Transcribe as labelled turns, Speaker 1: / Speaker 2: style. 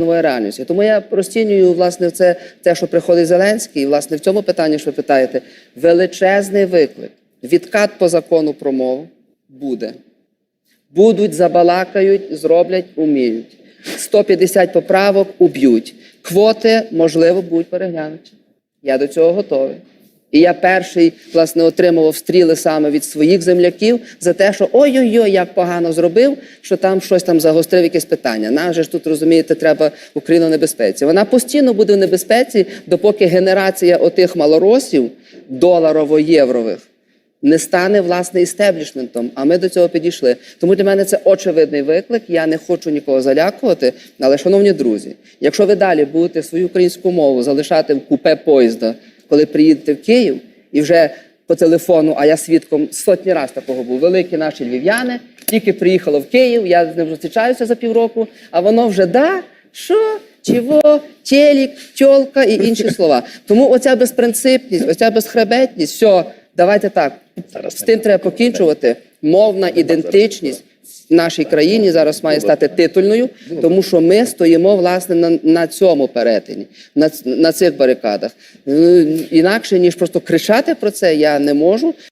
Speaker 1: нової реальності. Тому я розцінюю власне це, те, що приходить Зеленський, і власне в цьому питанні, що ви питаєте, величезний виклик. Відкат по закону про мову буде. Будуть, забалакають, зроблять, уміють. 150 поправок уб'ють. Квоти, можливо, будуть переглянуті. Я до цього готовий. І я перший, власне, отримував стріли саме від своїх земляків за те, що ой-ой-ой, як погано зробив, що там щось там загострив якесь питання. Нам же ж тут розумієте, треба Україну небезпеці. Вона постійно буде в небезпеці, допоки генерація отих малоросів доларово-єврових не стане власне істеблішментом. А ми до цього підійшли. Тому для мене це очевидний виклик. Я не хочу нікого залякувати. Але, шановні друзі, якщо ви далі будете свою українську мову залишати в купе поїзда, коли приїдете в Київ, і вже по телефону, а я свідком сотні разів такого був, великі наші львів'яни, тільки приїхало в Київ, я з ним зустрічаюся за півроку, а воно вже да, що, чого, телік, тьолка і інші слова. Тому оця безпринципність, оця безхребетність, все, давайте так. З тим треба покінчувати. Мовна ідентичність нашій країні зараз має стати титульною, тому що ми стоїмо власне на, на цьому перетині, на, на цих барикадах. Е, Інакше ніж просто кричати про це, я не можу.